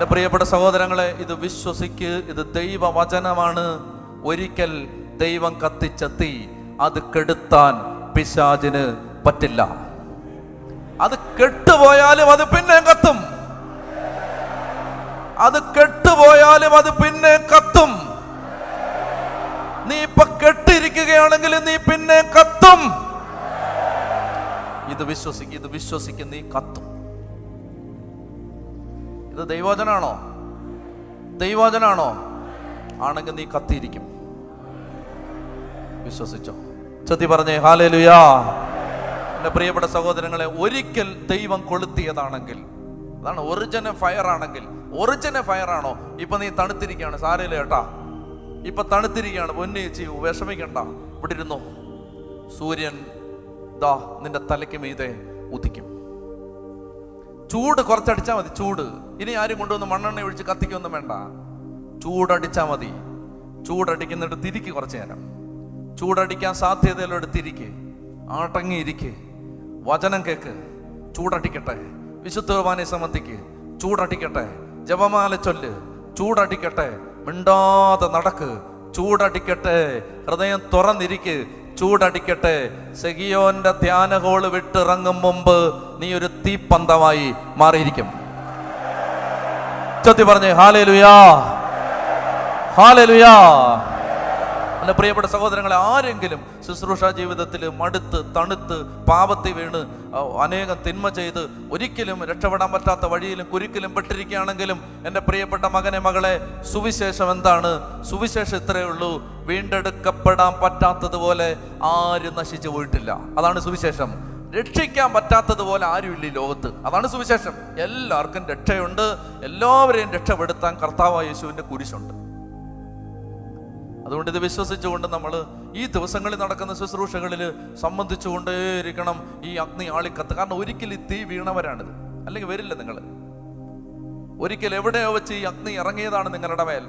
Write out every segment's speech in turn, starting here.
എന്റെ പ്രിയപ്പെട്ട സഹോദരങ്ങളെ ഇത് വിശ്വസിക്ക് ഇത് ദൈവവചനമാണ്. ഒരിക്കൽ ദൈവം കത്തിച്ച തീ അത് കെടുത്താൻ പിശാചിന് പറ്റില്ല. അത് കെട്ടുപോയാലും അത് പിന്നെ കത്തും. അത് കെട്ടുപോയാലും അത് പിന്നെ കത്തും. നീ ഇപ്പൊ കെട്ടിരിക്കുകയാണെങ്കിൽ നീ പിന്നെ കത്തും. ഇത് വിശ്വസിക്കും ഇത് വിശ്വസിക്കും നീ കത്തും. ഇത് ദൈവോചനാണോ ദൈവോചനാണോ ആണെങ്കിൽ നീ കത്തിയിരിക്കും. വിശ്വസിച്ചോ? ചത്തി പറഞ്ഞേ ഹാലേലുയാ. എന്റെ പ്രിയപ്പെട്ട സഹോദരങ്ങളെ ഒരിക്കൽ ദൈവം കൊളുത്തിയതാണെങ്കിൽ അതാണ് ഒറിജിനൽ ഫയർ ആണെങ്കിൽ ഒറിജിനൽ ഫയർ ആണോ ഇപ്പൊ നീ തണുത്തിരിക്കുകയാണ് സാരയില്ല കേട്ടാ ഇപ്പൊ തണുത്തിരിക്കുകയാണ് പൊന്നി ചെയ്യൂ വിഷമിക്കണ്ട. ഇവിടെ ഇരുന്നു സൂര്യൻ ദാ നിന്റെ തലയ്ക്ക് മീതെ ഉദിക്കും. ചൂട് കുറച്ചടിച്ചാൽ മതി ചൂട്. ഇനി ആരും കൊണ്ടുവന്ന് മണ്ണെണ്ണ ഒഴിച്ച് കത്തിക്കൊന്നും വേണ്ട. ചൂടടിച്ചാൽ മതി. ചൂടടിക്കുന്നിട്ട് തിരിക്ക് കുറച്ച് നേരം. ചൂടടിക്കാൻ സാധ്യതയുള്ളൊരു തിരിക്ക്. ആട്ടങ്ങിയിരിക്ക്. വചനം കേക്ക്. ചൂടടിക്കട്ടെ. വിശുദ്ധ കുർബാനയെ സംബന്ധിക്ക്. ചൂടടിക്കട്ടെ. ജപമാല ചൊല്ല്. ചൂടടിക്കട്ടെ. മിണ്ടാതെ നടക്ക്. ചൂടടിക്കട്ടെ. ഹൃദയം തുറന്നിരിക്ക്. ചൂടടിക്കട്ടെ. സെഗിയോന്റെ ധ്യാന ഹോൾ വിട്ടിറങ്ങും മുമ്പ് നീ ഒരു തീപ്പന്തമായി മാറിയിരിക്കും. ചത്തി പറഞ്ഞു ഹാലേ ലുയാ ഹാലേ ലുയാ എന്റെ പ്രിയപ്പെട്ട സഹോദരങ്ങളെ ആരെങ്കിലും ശുശ്രൂഷ ജീവിതത്തിൽ മടുത്ത് തണുത്ത് പാപത്തിൽ വീണ് അനേകം തിന്മ ചെയ്ത് ഒരിക്കലും രക്ഷപ്പെടാൻ പറ്റാത്ത വഴിയിലും കുരുക്കിലും പെട്ടിരിക്കുകയാണെങ്കിലും എന്റെ പ്രിയപ്പെട്ട മകനെ മകളെ സുവിശേഷം എന്താണ്? സുവിശേഷം ഇത്രയേ ഉള്ളൂ. വീണ്ടെടുക്കപ്പെടാൻ പറ്റാത്തതുപോലെ ആരും നശിച്ചു പോയിട്ടില്ല. അതാണ് സുവിശേഷം. രക്ഷിക്കാൻ പറ്റാത്തതുപോലെ ആരുമില്ല ഈ ലോകത്ത്. അതാണ് സുവിശേഷം. എല്ലാവർക്കും രക്ഷയുണ്ട്. എല്ലാവരെയും രക്ഷപ്പെടുത്താൻ കർത്താവായ യേശുവിന്റെ കുരിശുണ്ട്. അതുകൊണ്ട് ഇത് വിശ്വസിച്ചുകൊണ്ട് നമ്മൾ ഈ ദിവസങ്ങളിൽ നടക്കുന്ന ശുശ്രൂഷകളിൽ സംബന്ധിച്ചുകൊണ്ടേയിരിക്കണം ഈ അഗ്നി ആളിക്കത്ത്. കാരണം ഒരിക്കലും ഈ തീ വീണവരാണിത്. അല്ലെങ്കിൽ വരില്ല നിങ്ങൾ ഒരിക്കൽ എവിടെയോ വെച്ച് ഈ അഗ്നി ഇറങ്ങിയതാണ് നിങ്ങളുടെ മേൽ.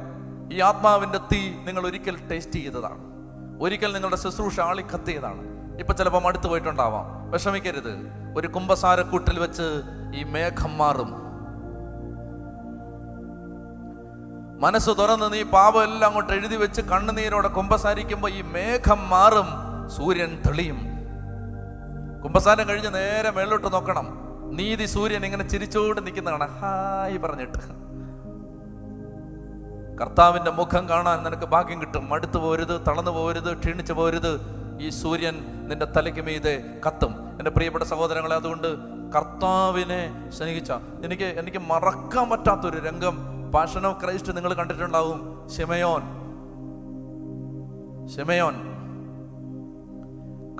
ഈ ആത്മാവിന്റെ തീ നിങ്ങൾ ഒരിക്കൽ ടേസ്റ്റ് ചെയ്തതാണ്. ഒരിക്കൽ നിങ്ങളുടെ ശുശ്രൂഷ ആളി ആളിക്കത്തിയതാണ്. ഇപ്പൊ ചിലപ്പോൾ മടുത്തു പോയിട്ടുണ്ടാവാം. വിഷമിക്കരുത്. ഒരു കുംഭസാരക്കൂട്ടിൽ വെച്ച് ഈ മേഘം മാറും. മനസ്സ് തുറന്ന് നീ പാപം എല്ലാം അങ്ങോട്ട് എഴുതി വെച്ച് കണ്ണുനീരോടെ കുമ്പസാരിക്കുമ്പോൾ ഈ മേഘം മാറും സൂര്യൻ തെളിയും. കുമ്പസാരം കഴിഞ്ഞ് നേരെ മേളിലോട്ട് നോക്കണം. നീതി സൂര്യൻ ഇങ്ങനെ ചിരിച്ചോണ്ട് നിൽക്കുന്നതാണ്. ഹായ് പറഞ്ഞിട്ട്. കർത്താവിന്റെ മുഖം കാണാൻ നിനക്ക് ഭാഗ്യം കിട്ടും. മടുത്തു പോരുത് തളർന്നു പോരുത് ക്ഷീണിച്ചു പോരുത്. ഈ സൂര്യൻ നിന്റെ തലയ്ക്ക് മീതെ കത്തും. എന്റെ പ്രിയപ്പെട്ട സഹോദരങ്ങളെ അതുകൊണ്ട് കർത്താവിനെ സ്നേഹിച്ച. എനിക്ക് എനിക്ക് മറക്കാൻ പറ്റാത്തൊരു രംഗം പാഷൻ ഓഫ് ക്രൈസ്റ്റ് നിങ്ങൾ കണ്ടിട്ടുണ്ടാവും. ഷെമയോൻ ഷെമയോൻ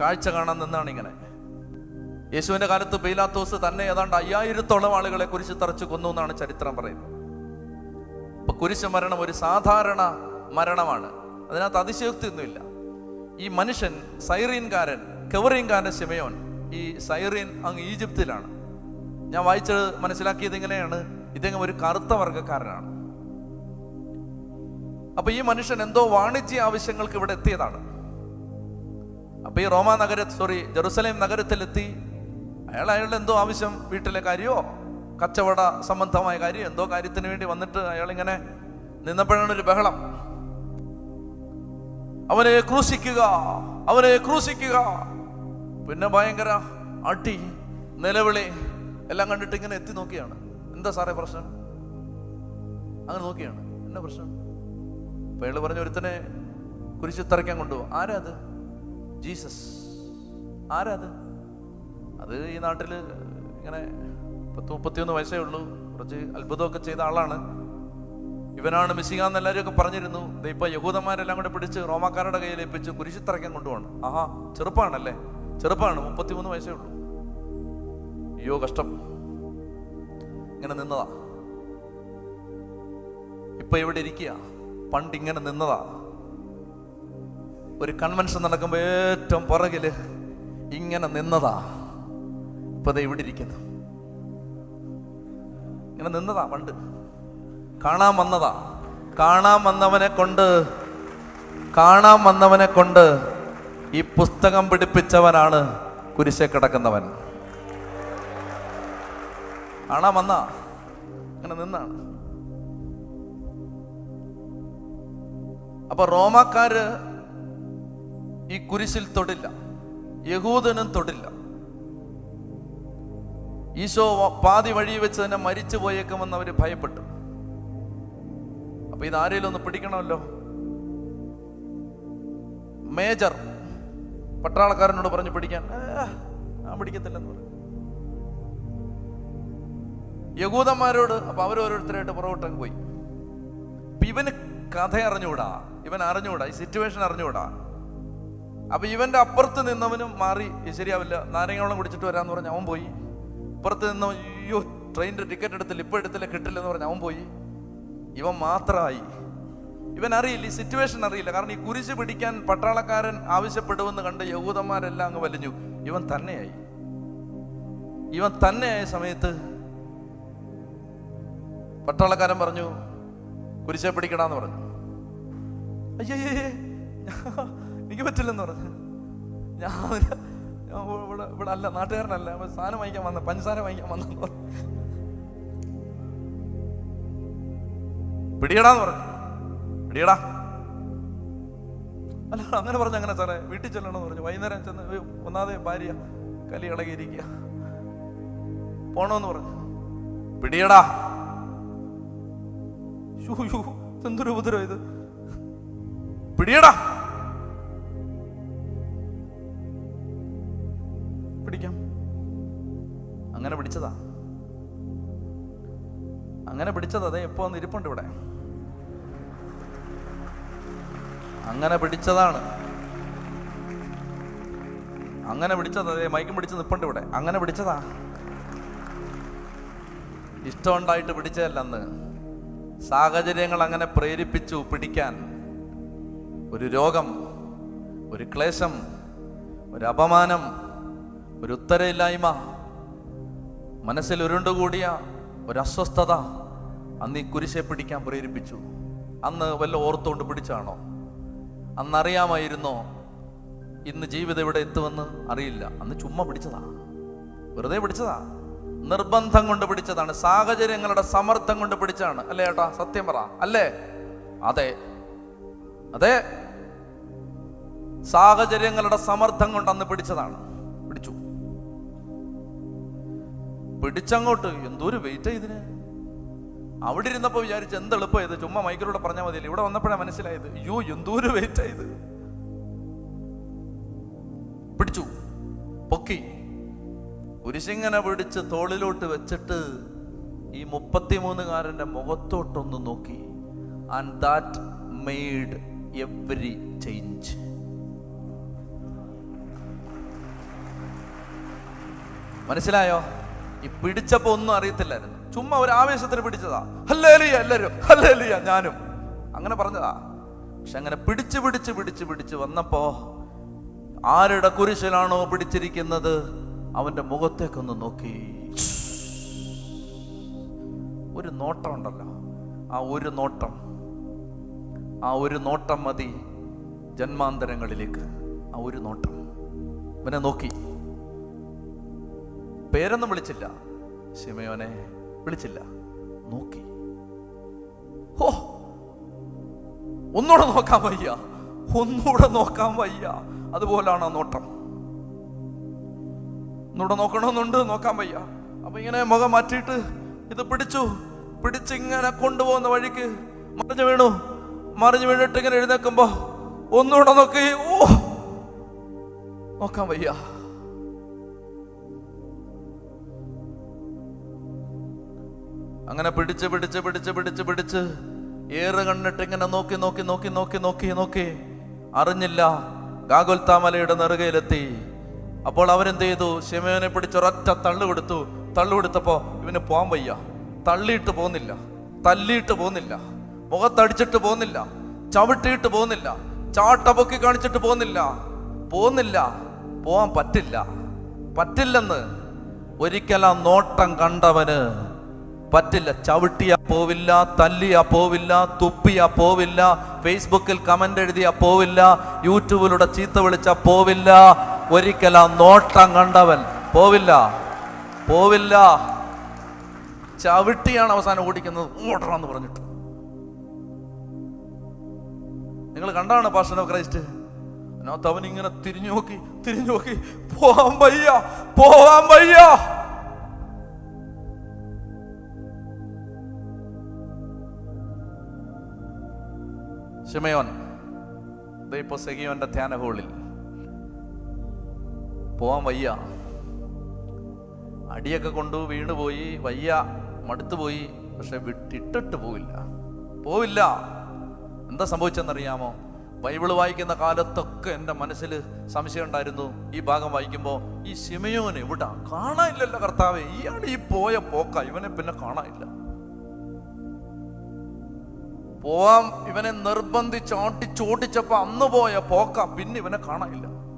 കാഴ്ച കാണാൻ നിന്നാണ് ഇങ്ങനെ യേശുവിന്റെ കാലത്ത് പീലാത്തോസ് തന്നെ ഏതാണ്ട് അയ്യായിരത്തോളം ആളുകളെ കുരിശ് തറച്ചു കൊന്നു എന്നാണ് ചരിത്രം പറയുന്നത്. ഇപ്പൊ കുരിശ് മരണം ഒരു സാധാരണ മരണമാണ്. അതിനകത്ത് അതിശയോക്തി ഒന്നുമില്ല. ഈ മനുഷ്യൻ സൈറീൻകാരൻ കെവറീൻകാരൻ ഷെമയോൻ ഈ സൈറീൻ അങ്ങ് ഈജിപ്തിലാണ്. ഞാൻ വായിച്ചത് മനസ്സിലാക്കിയത് ഇങ്ങനെയാണ്. ഇദ്ദേഹം ഒരു കറുത്ത വർഗക്കാരനാണ് അപ്പൊ ഈ മനുഷ്യൻ എന്തോ വാണിജ്യ ആവശ്യങ്ങൾക്ക് ഇവിടെ എത്തിയതാണ്. അപ്പൊ ഈ റോമ നഗര സോറി ജെറുസലേം നഗരത്തിലെത്തി. അയാൾ അയാളുടെ എന്തോ ആവശ്യം വീട്ടിലെ കാര്യമോ കച്ചവട സംബന്ധമായ കാര്യം എന്തോ കാര്യത്തിന് വേണ്ടി വന്നിട്ട് അയാൾ ഇങ്ങനെ നിന്നപ്പോഴാണ് ഒരു ബഹളം. അവനെ ക്രൂശിക്കുക അവനെ ക്രൂശിക്കുക. പിന്നെ ഭയങ്കര അടി നിലവിളി എല്ലാം കണ്ടിട്ട് ഇങ്ങനെ എത്തി നോക്കിയാണ്. എന്താ സാറേ പ്രശ്നം? അങ്ങനെ നോക്കിയാണ്. എന്നാ പ്രശ്നം? അപ്പൊ അയാൾ പറഞ്ഞ ഒരുത്തനെ കുരിശിത്തറയ്ക്കാൻ കൊണ്ടുപോകും ആരാ അത്? ജീസസ്. ആരാ അത്? അത് ഈ നാട്ടിൽ ഇങ്ങനെ പത്ത് മുപ്പത്തിയൊന്ന് വയസ്സേ ഉള്ളൂ. കുറച്ച് അത്ഭുതമൊക്കെ ചെയ്ത ആളാണ്. ഇവനാണ് മിസ്സിങ്ങാന്ന് എല്ലാവരും ഒക്കെ പറഞ്ഞിരുന്നു. ഇപ്പൊ യഹൂദന്മാരെല്ലാം കൂടെ പിടിച്ച് റോമാക്കാരുടെ കയ്യിൽ ഏൽപ്പിച്ച് കുരിശിത്തറയ്ക്കാൻ കൊണ്ടുപോകണം ആഹാ ചെറുപ്പമാണല്ലേ ചെറുപ്പമാണ് മുപ്പത്തിമൂന്ന് വയസ്സേ ഉള്ളൂ. അയ്യോ കഷ്ടം. ഇങ്ങനെ നിന്നതാ. ഇപ്പൊ ഇവിടെ ഇരിക്കുക. പണ്ട് ഇങ്ങനെ നിന്നതാ. ഒരു കൺവെൻഷൻ നടക്കുമ്പോൾ ഏറ്റവും പുറകിൽ ഇങ്ങനെ നിന്നതാ. ഇപ്പൊ ഇവിടെ ഇരിക്കുന്നു. ഇങ്ങനെ നിന്നതാ പണ്ട്. കാണാൻ വന്നതാ. കാണാൻ വന്നവനെ കൊണ്ട് കാണാൻ വന്നവനെ കൊണ്ട് ഈ പുസ്തകം പിടിപ്പിച്ചവനാണ് കുരിശെ കിടക്കുന്നവൻ. കാണാൻ വന്ന? അങ്ങനെ നിന്നാണ്. അപ്പൊ റോമാക്കാര് ഈ കുരിശിൽ തൊടില്ല. യഹൂദനും തൊടില്ല. ഈശോ പാതി വഴി വെച്ച് തന്നെ മരിച്ചു പോയേക്കുമെന്ന് അവർ ഭയപ്പെട്ടു. അപ്പൊ ഇത് ആരെങ്കിലും ഒന്ന് പിടിക്കണമല്ലോ? മേജർ പട്ടാളക്കാരനോട് പറഞ്ഞു പിടിക്കാൻ. ആ പിടിക്കത്തില്ലെന്ന് പറഞ്ഞു. യഹൂദന്മാരോട് അപ്പൊ അവരോരോരുത്തരായിട്ട് പുറകോട്ടങ്ങ് പോയി. അപ്പൊ ഇവന് കഥ അറിഞ്ഞുകൂടാ? ഇവൻ അറിഞ്ഞുകൂടാ? ഈ സിറ്റുവേഷൻ അറിഞ്ഞുകൂടാ? അപ്പൊ ഇവന്റെ അപ്പുറത്ത് നിന്നവനും മാറി "ഇത് ശരിയാവില്ല നാരങ്ങവെള്ളം കുടിച്ചിട്ട് വരാന്ന് പറഞ്ഞ് അവൻ പോയി. അപ്പുറത്ത് നിന്ന് അയ്യോ ട്രെയിനിന്റെ ടിക്കറ്റ് എടുത്തില്ല ഇപ്പൊ എടുത്തില്ല കിട്ടില്ലെന്ന് പറഞ്ഞ് അവൻ പോയി. ഇവൻ മാത്രമായി ഇവൻ അറിയില്ല ഈ സിറ്റുവേഷൻ അറിയില്ല. കാരണം ഈ കുരിശ് പിടിക്കാൻ പട്ടാളക്കാരൻ ആവശ്യപ്പെടുമെന്ന് കണ്ട് യഹൂദന്മാരെല്ലാം അങ്ങ് വലിഞ്ഞു. ഇവൻ തന്നെയായി. ഇവൻ തന്നെയായ സമയത്ത് പട്ടാളക്കാരൻ പറഞ്ഞു കുരിശെ പിടിക്കടാന്ന് പറഞ്ഞു. അയ്യേ എനിക്ക് പറ്റില്ലെന്ന് പറഞ്ഞു. ഞാൻ ഇവിടെ ഇവിടെ അല്ല നാട്ടുകാരനല്ല. സാധനം വാങ്ങിക്കാൻ വന്ന പഞ്ചസാര വാങ്ങിക്കാൻ വന്നു പിടിയടാന്ന് പറഞ്ഞു. പിടിയടാ. അല്ല അങ്ങനെ പറഞ്ഞു അങ്ങനെ സാറേ വീട്ടിൽ ചെല്ലണമെന്ന് പറഞ്ഞു. വൈകുന്നേരം ചെന്ന് "അയ്യോ, ഒന്നാതെ ഭാര്യ കലി ഇളകിയിരിക്കുക. പോണോന്ന് പറഞ്ഞു. പിടിയടാ. ഷൂ, ഷൂ, ഉപദ്രവം ഇത്? പിടിയടാ. പിടിക്കാം. അങ്ങനെ പിടിച്ചതാ. അങ്ങനെ പിടിച്ചതാ. അതെ എപ്പോ ഇരിപ്പുണ്ട് ഇവിടെ. അങ്ങനെ പിടിച്ചതാണ്. അങ്ങനെ പിടിച്ചത്. അതെ മൈക്കും പിടിച്ച് നിപ്പുണ്ട് ഇവിടെ. അങ്ങനെ പിടിച്ചതാ. ഇഷ്ടമുണ്ടായിട്ട് പിടിച്ചതല്ല അന്ന് സാഹചര്യങ്ങൾ അങ്ങനെ പ്രേരിപ്പിച്ചു പിടിക്കാൻ ഒരു രോഗം ഒരു ക്ലേശം ഒരു അപമാനം ഒരു ഉത്തരയില്ലായ്മ മനസ്സിൽ ഉരുണ്ടുകൂടിയ ഒരു അസ്വസ്ഥത അന്ന് ഈ കുരിശെ പിടിക്കാൻ പ്രേരിപ്പിച്ചു. അന്ന് വല്ല ഓർത്തുകൊണ്ട് പിടിച്ചാണോ? അന്നറിയാമായിരുന്നോ? ഇന്ന് ജീവിതം ഇവിടെ എത്തുമെന്ന് അറിയില്ല. അന്ന് ചുമ്മാ പിടിച്ചതാ. വെറുതെ പിടിച്ചതാ. നിർബന്ധം കൊണ്ട് പിടിച്ചതാണ്. സാഹചര്യങ്ങളുടെ സമർത്ഥം കൊണ്ട് പിടിച്ചാണ് അല്ലേ ഏട്ടാ? സത്യം പറ. അല്ലേ? അതെ. അതെ. സാഹചര്യങ്ങളുടെ സമർത്ഥം കൊണ്ട് അന്ന് പിടിച്ചതാണ്. പിടിച്ചു. പിടിച്ചങ്ങോട്ട്. എന്തോരു വെയിറ്റ് ഇതിന്? അവിടെ ഇരുന്നപ്പോ വിചാരിച്ച എന്ത് എളുപ്പമായത് ചുമ്മാ മൈക്കിലൂടെ പറഞ്ഞാൽ മതിയല്ലേ? ഇവിടെ വന്നപ്പോഴാണ് മനസ്സിലായത്. അയ്യോ എന്തോരു വെയിറ്റ് ഇത്? പിടിച്ചു. പൊക്കി. കുരിശിങ്ങനെ പിടിച്ച് തോളിലോട്ട് വെച്ചിട്ട് ഈ മുപ്പത്തിമൂന്നുകാരന്റെ മുഖത്തോട്ടൊന്ന് നോക്കി. And that made every change മനസ്സിലായോ? ഈ പിടിച്ചപ്പോ ഒന്നും അറിയത്തില്ലായിരുന്നു. ചുമ്മാ ഒരു ആവേശത്തിന് പിടിച്ചതാ. ഹല്ലേലിയ എല്ലാരും ഹല്ലേലിയ ഞാനും. അങ്ങനെ പറഞ്ഞതാ. പക്ഷെ അങ്ങനെ പിടിച്ചു പിടിച്ച് പിടിച്ച് പിടിച്ച് വന്നപ്പോ ആരുടെ കുരിശിലാണോ പിടിച്ചിരിക്കുന്നത്? അവന്റെ മുഖത്തേക്കൊന്ന് നോക്കി. ഒരു നോട്ടം ഉണ്ടല്ലോ. ആ ഒരു നോട്ടം. ആ ഒരു നോട്ടം മതി ജന്മാന്തരങ്ങളിലേക്ക്. ആ ഒരു നോട്ടം. ഇവനെ നോക്കി. പേരൊന്നും വിളിച്ചില്ല. ശിമയോനെ വിളിച്ചില്ല. നോക്കി. ഹോ! ഒന്നുകൂടെ നോക്കാൻ വയ്യ. ഒന്നുകൂടെ നോക്കാൻ വയ്യ. അതുപോലാണ് ആ നോട്ടം. ഒന്നുകൂടെ നോക്കണമെന്നുണ്ട് നോക്കാൻ വയ്യ. അപ്പൊ ഇങ്ങനെ മുഖം മാറ്റിയിട്ട് ഇത് പിടിച്ചു പിടിച്ചിങ്ങനെ കൊണ്ടുപോകുന്ന വഴിക്ക് മറിഞ്ഞു വീണു. മറിഞ്ഞു വീണിട്ട് ഇങ്ങനെ എഴുന്നേക്കുമ്പോ ഒന്നുകൂടെ നോക്കി ഓ നോക്കാൻ വയ്യ. അങ്ങനെ പിടിച്ച് പിടിച്ച് പിടിച്ച് പിടിച്ച് പിടിച്ച് ഏറെ കണ്ടിട്ട് ഇങ്ങനെ നോക്കി നോക്കി നോക്കി നോക്കി നോക്കി നോക്കി അറിഞ്ഞില്ല. ഗാഗുൽത്താമലയുടെ നെറുകയിലെത്തി. അപ്പോൾ അവരെന്ത് ചെയ്തു? ശിമയോനെ പിടിച്ച് ഒരൊറ്റ തള്ളു കൊടുത്തു. തള്ളു കൊടുത്തപ്പോ ഇവന് പോകാൻ വയ്യ. തള്ളിയിട്ട് പോകുന്നില്ല. തല്ലിയിട്ട് പോകുന്നില്ല. മുഖത്തടിച്ചിട്ട് പോകുന്നില്ല. ചവിട്ടിയിട്ട് പോകുന്നില്ല. ചാട്ട പൊക്കി കാണിച്ചിട്ട് പോകുന്നില്ല. പോകുന്നില്ല. പോവാൻ പറ്റില്ല. പറ്റില്ലെന്ന്. ഒരിക്കൽ ആ നോട്ടം കണ്ടവന്. പറ്റില്ല. ചവിട്ടിയാ പോവില്ല തല്ലിയാ പോവില്ല തുപ്പിയാ പോവില്ല ഫേസ്ബുക്കിൽ കമന്റ് എഴുതിയാ പോവില്ല യൂട്യൂബിലൂടെ ചീത്ത വിളിച്ചാ പോവില്ല. ഒരിക്കൽ ആ നോട്ടം കണ്ടവൻ പോവില്ല പോവില്ല. ചവിട്ടിയാണ് അവസാനം ഓടിക്കുന്നത്. എന്ന് പറഞ്ഞിട്ട്. നിങ്ങൾ കണ്ടാണ് പാഷൻ ഓഫ് ക്രൈസ്റ്റ് അതിനകത്ത് അവൻ ഇങ്ങനെ തിരിഞ്ഞു നോക്കി തിരിഞ്ഞു നോക്കി പോവാൻ വയ്യ പോവാൻ വയ്യ. ഷിമയോൻ ദേ ഇപ്പൊ സെഗിയോന്റെ ധ്യാന ഹോളിൽ പോവാൻ വയ്യ. അടിയൊക്കെ കൊണ്ടു വീണുപോയി വയ്യ മടുത്തുപോയി പക്ഷെ വിട്ടിട്ടിട്ട് പോവില്ല. പോവില്ല. എന്താ സംഭവിച്ചെന്നറിയാമോ? ബൈബിൾ വായിക്കുന്ന കാലത്തൊക്കെ എന്റെ മനസ്സിൽ സംശയം ഉണ്ടായിരുന്നു. ഈ ഭാഗം വായിക്കുമ്പോൾ ഈ ശിമയോന് എവിടാ? കാണാനില്ലല്ലോ കർത്താവേ. ഇയാൾ ഈ പോയ പോക്ക. ഇവനെ പിന്നെ കാണാനില്ല. പോവാം. ഇവനെ നിർബന്ധിച്ച് ഓട്ടിച്ചോട്ടിച്ചപ്പോൾ അന്ന് പോയ പോക്ക. പിന്നെ ഇവനെ കാണാനില്ല.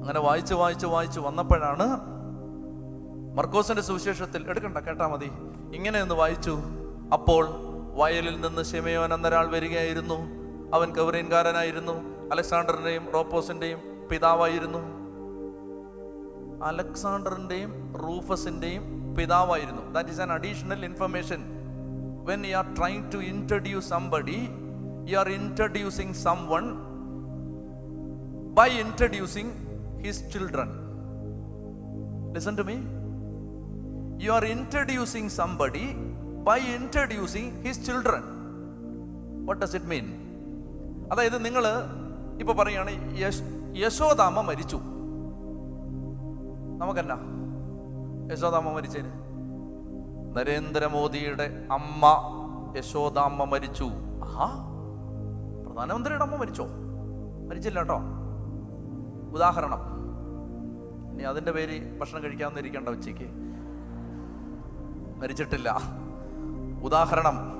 അങ്ങനെ വായിച്ച് വായിച്ച് വായിച്ച് വന്നപ്പോഴാണ് മർക്കോസിന്റെ സുവിശേഷത്തിൽ എടുക്കണ്ട കേട്ടാ മതി. ഇങ്ങനെ ഒന്ന് വായിച്ചു. അപ്പോൾ വയലിൽ നിന്ന് ഷെമയോൻ എന്നൊരാൾ വരികയായിരുന്നു. അവൻ കൗരീൻകാരനായിരുന്നു അലക്സാണ്ടറിന്റെയും റോപ്പോസിന്റെയും പിതാവായിരുന്നു. അലക്സാണ്ടറിന്റെയും റൂഫസിന്റെയും പിതാവായിരുന്നു. That is an additional information when you are trying to introduce somebody you are introducing someone by introducing his children listen to me you are introducing somebody by introducing his children What does it mean അതായത് നിങ്ങൾ ഇപ്പൊ പറയാണ് യശോദാമ മരിച്ചു. നമുക്കല്ല. യശോദാമ്മ മരിച്ചതിന് നരേന്ദ്രമോദിയുടെ അമ്മ യശോദാമ്മ മരിച്ചു. ആഹാ. പ്രധാനമന്ത്രിയുടെ അമ്മ മരിച്ചോ? മരിച്ചില്ല കേട്ടോ. ഉദാഹരണം. ഇനി അതിന്റെ പേര് ഭക്ഷണം കഴിക്കാമെന്നിരിക്കേണ്ട ഉച്ചയ്ക്ക്. മരിച്ചിട്ടില്ല. ഉദാഹരണം.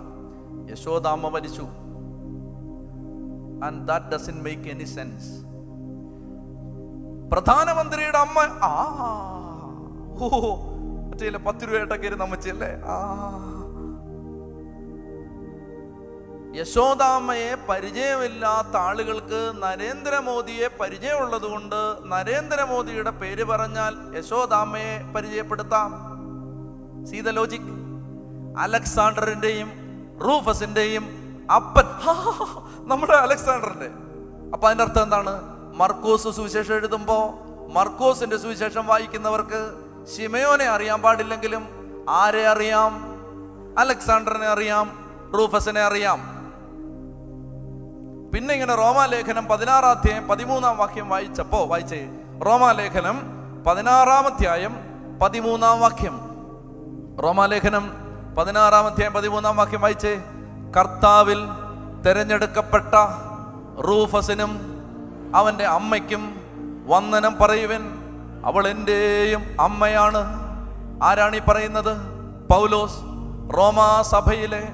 യശോദാമ്മ മരിച്ചു. And that doesn't make any sense പ്രധാനമന്ത്രിയുടെ അമ്മ. ആ. ഓ മറ്റേ പത്ത് രൂപയായിട്ടൊക്കെ ഇരുന്ന് അമ്മച്ചല്ലേ ആ. യശോദാമ്മയെ പരിചയമില്ലാത്ത ആളുകൾക്ക് നരേന്ദ്രമോദിയെ പരിചയമുള്ളത് കൊണ്ട് നരേന്ദ്രമോദിയുടെ പേര് പറഞ്ഞാൽ യശോദാമ്മയെ പരിചയപ്പെടുത്താം. സീത ലോജിക് അലക്സാണ്ടറിന്റെയും റൂഫസിന്റെയും അപ്പൻ. നമ്മുടെ അലക്സാണ്ടറിന്റെ. അപ്പൊ അതിന്റെ അർത്ഥം എന്താണ്? മർക്കോസ് സുവിശേഷം എഴുതുമ്പോ മർക്കോസിന്റെ സുവിശേഷം വായിക്കുന്നവർക്ക് ശിമയോനെ അറിയാൻ പാടില്ലെങ്കിലും ആരെ അറിയാം? അലക്സാണ്ടറിനെ അറിയാം റൂഫസിനെ അറിയാം. പിന്നെ ഇങ്ങനെ റോമാലേഖനം പതിനാറാം അധ്യായം പതിമൂന്നാം വാക്യം വായിച്ചപ്പോ വായിച്ചേ. റോമാലേഖനം പതിനാറാം അധ്യായം പതിമൂന്നാം വാക്യം. റോമാലേഖനം പതിനാറാം അധ്യായം പതിമൂന്നാം വാക്യം വായിച്ചേ. കർത്താവിൽ തെരഞ്ഞെടുക്കപ്പെട്ട റൂഫസിനും അവന്റെ അമ്മയ്ക്കും വന്ദനം പറയുവൻ. അവൾ എന്റെയും അമ്മയാണ്. ആരാണ് പറയുന്നത്? പൗലോസ് റോമാ സഭയിലെ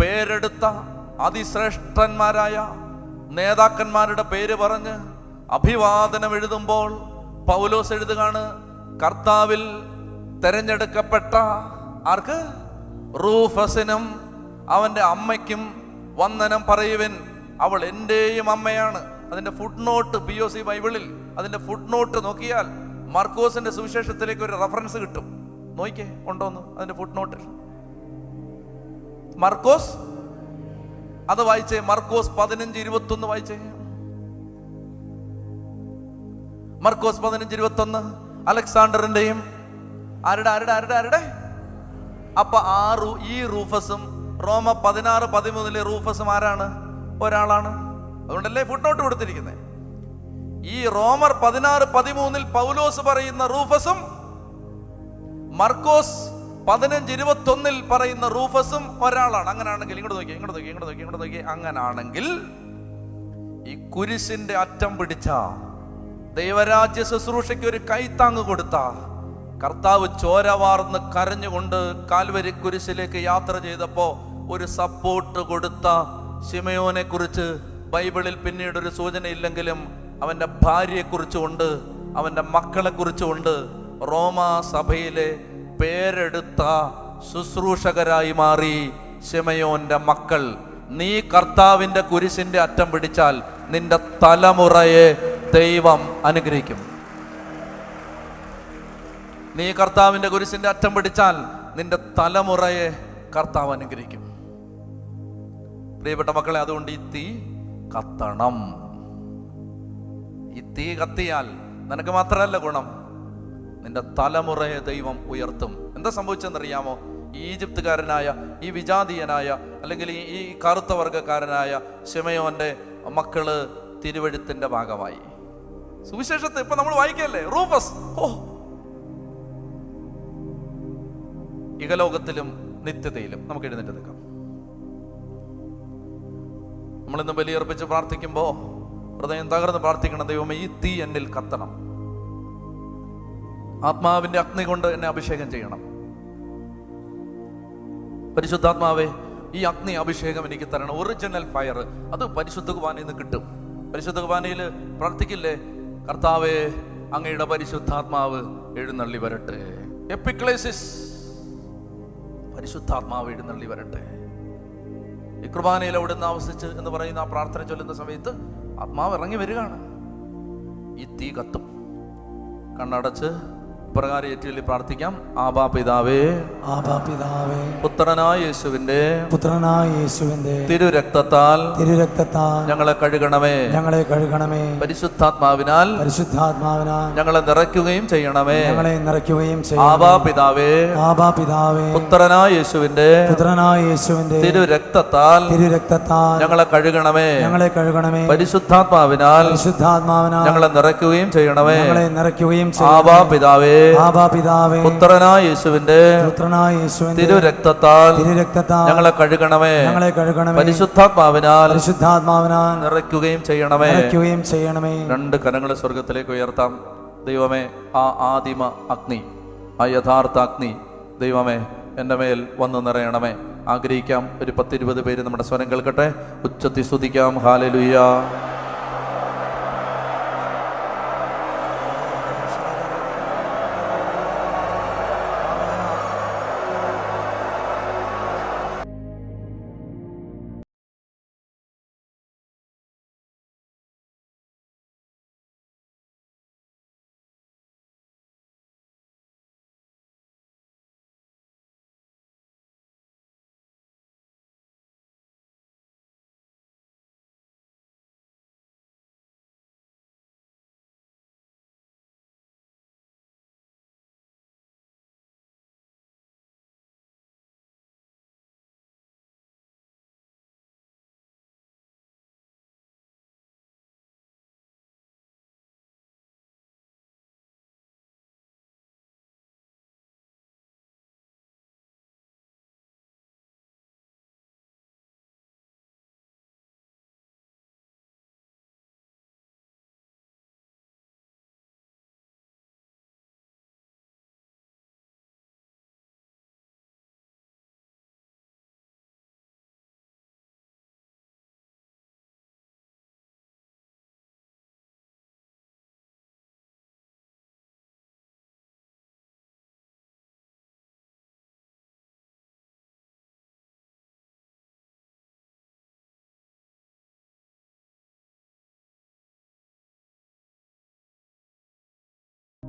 പേരെടുത്ത അതിശ്രേഷ്ഠന്മാരായ നേതാക്കന്മാരുടെ പേര് പറഞ്ഞ് അഭിവാദനം എഴുതുമ്പോൾ പൗലോസ് എഴുതുകയാണ് കർത്താവിൽ തെരഞ്ഞെടുക്കപ്പെട്ട ആർക്ക്? റൂഫസിനും അവന്റെ അമ്മയ്ക്കും വന്ദനം പറയുവൻ. അവൾ എന്റെയും അമ്മയാണ്. അതിന്റെ food not P O C ബൈബിളിൽ അതിന്റെ ഫുഡ് നോട്ട് നോക്കിയാൽ മർക്കോസിന്റെ സുവിശേഷത്തിലേക്ക് ഒരു റെഫറൻസ് കിട്ടും. നോക്കിയേ ഉണ്ടോന്ന് അതിന്റെ ഫുഡ് നോട്ടിൽ മർക്കോസ് അത് വായിച്ചേ. മർക്കോസ് പതിനഞ്ച് ഇരുപത്തൊന്ന് വായിച്ചേ. മർക്കോസ് പതിനഞ്ച് ഇരുപത്തൊന്ന്. അലക്സാണ്ടറിന്റെയും ആരുടെ ആരുടെ ആരുടെ ആരുടെ? അപ്പൊ ആ റൂ ഈ റൂഫസും റോമ പതിനാറ് പതിമൂന്നിലെ റൂഫസും ആരാണ്? ഒരാളാണ്. അതുകൊണ്ടല്ലേ ഫുഡ് നോട്ട് കൊടുത്തിരിക്കുന്നത് ഈ റോമർ പതിനാറ് പതിമൂന്നിൽ പൗലോസ് പറയുന്ന റൂഫസും മർക്കോസ് പതിനഞ്ച് ഇരുപത്തൊന്നിൽ പറയുന്ന റൂഫസും ഒരാളാണ്. അങ്ങനെയാണെങ്കിൽ ഇങ്ങോട്ട് നോക്കി ഇങ്ങോട്ട് നോക്കി ഇങ്ങോട്ട് നോക്കി ഇങ്ങോട്ട് നോക്കി അങ്ങനാണെങ്കിൽ ഈ കുരിശിന്റെ അറ്റം പിടിച്ച ദൈവരാജ്യ ശുശ്രൂഷയ്ക്ക് ഒരു കൈത്താങ് കൊടുത്ത കർത്താവ് ചോര വാർന്ന് കരഞ്ഞുകൊണ്ട് കാൽവരി കുരിശിലേക്ക് യാത്ര ചെയ്തപ്പോ ഒരു സപ്പോർട്ട് കൊടുത്ത ശിമയോനെ കുറിച്ച് ബൈബിളിൽ പിന്നീട് ഒരു സൂചന ഇല്ലെങ്കിലും അവന്റെ ഭാര്യയെ കുറിച്ചുകൊണ്ട് അവന്റെ മക്കളെ കുറിച്ചുകൊണ്ട് റോമാ സഭയിലെ പേരെടുത്ത ശുശ്രൂഷകരായി മാറി ശിമയോന്റെ മക്കൾ. നീ കർത്താവിന്റെ കുരിശിന്റെ അറ്റം പിടിച്ചാൽ നിന്റെ തലമുറയെ ദൈവം അനുഗ്രഹിക്കും. നീ കർത്താവിന്റെ കുരിശിന്റെ അറ്റം പിടിച്ചാൽ നിന്റെ തലമുറയെ കർത്താവ് അനുഗ്രഹിക്കും. പ്രിയപ്പെട്ട മക്കളെ അതുകൊണ്ട് ഈ തീ കത്തണം. ഈ തീ കത്തിയാൽ നിനക്ക് മാത്രമല്ല ഗുണം. നിന്റെ തലമുറയെ ദൈവം ഉയർത്തും. എന്താ സംഭവിച്ചെന്നറിയാമോ? ഈജിപ്തുകാരനായ ഈ വിജാതീയനായ അല്ലെങ്കിൽ ഈ കറുത്ത വർഗക്കാരനായ ശിമയോന്റെ മക്കൾ തിരുവഴുത്തിന്റെ ഭാഗമായി. സുവിശേഷത്തെ ഇപ്പൊ നമ്മൾ വായിക്കല്ലേ? റൂഫസ്. ഓ. ഇഹലോകത്തിലും നിത്യതയിലും നമുക്ക് എഴുന്നേറ്റ് നിൽക്കാം നമ്മളിന്ന് ബലിയർപ്പിച്ച് പ്രാർത്ഥിക്കുമ്പോൾ ഹൃദയം തകർന്ന് പ്രാർത്ഥിക്കണം ദൈവമേ ഈ തീ എന്നിൽ കത്തണം. ആത്മാവിന്റെ അഗ്നി കൊണ്ട് എന്നെ അഭിഷേകം ചെയ്യണം. പരിശുദ്ധാത്മാവേ ഈ അഗ്നി അഭിഷേകം എനിക്ക് തരണം. ഒറിജിനൽ ഫയർ അത് പരിശുദ്ധ കുർബാനയിൽ നിന്ന് കിട്ടും. പരിശുദ്ധ കുർബാനയിൽ പ്രാർത്ഥിക്കില്ലേ? കർത്താവേ അങ്ങയുടെ പരിശുദ്ധാത്മാവ് എഴുന്നള്ളി വരട്ടെ. എപ്പിക്ലേസിസ് പരിശുദ്ധാത്മാവ് എഴുന്നള്ളി വരട്ടെ. ഈ കുർബാനയിൽ അവിടെ നിന്ന് ആവസിച്ച് എന്ന് പറയുന്ന ആ പ്രാർത്ഥന ചൊല്ലുന്ന സമയത്ത് ആത്മാവ് ഇറങ്ങി വരികയാണ്. ഈ തീ കത്തും. കണ്ണടച്ച് ഇപ്രകാരം ഏറ്റുചൊല്ലി പ്രാർത്ഥിക്കാം. ആബാ പിതാവേ. ആബാ പിതാവേ. പുത്രനായ യേശുവിന്റെ പുത്രനായ യേശുവിന്റെ തിരുരക്തത്താൽ തിരുരക്തത്താൽ ഞങ്ങളെ കഴുകണമേ. ഞങ്ങളെ കഴുകണമേ. പരിശുദ്ധാത്മാവിനാൽ പരിശുദ്ധാത്മാവിനാൽ ഞങ്ങളെ നിറയ്ക്കുകയും ചെയ്യണമേ. ഞങ്ങളെ നിറയ്ക്കുകയും ചെയ്യണം ആബാ പിതാവേ. ആബാ പിതാവേ. പുത്രനായ യേശുവിന്റെ പുത്രനായ യേശുവിന്റെ തിരുരക്തത്താൽ തിരുരക്തത്താൽ ഞങ്ങളെ കഴുകണമേ. ഞങ്ങളെ കഴുകണമേ. പരിശുദ്ധാത്മാവിനാൽ പരിശുദ്ധാത്മാവിനാൽ ഞങ്ങളെ നിറയ്ക്കുകയും ചെയ്യണമേ. ഞങ്ങളെ നിറയ്ക്കുകയും ആബാ പിതാവേ. പുത്രനായ യേശുവിന്റെ തിരുരക്തത്താൽ തിരുരക്തത്താൽ ഞങ്ങളെ കഴുകണമേ. ഞങ്ങളെ കഴുകണമേ. പരിശുദ്ധാത്മാവിനാൽ പരിശുദ്ധാത്മാവിനാൽ നിറയ്ക്കുകയും ചെയ്യണമേ. നിറയ്ക്കുകയും ചെയ്യണമേ. രണ്ട് കരങ്ങൾ സ്വർഗത്തിലേക്ക് ഉയർത്താം. ദൈവമേ ആ ആദിമ അഗ്നി ആ യഥാർത്ഥ അഗ്നി ദൈവമേ എന്റെ മേൽ വന്ന് നിറയണമേ. ആഗ്രഹിക്കാം ഒരു പത്തിരുപത് പേര് നമ്മുടെ സ്വരം കേൾക്കട്ടെ. ഉച്ചത്തി സ്തുതിക്കാം. ഹാലലുയ്യ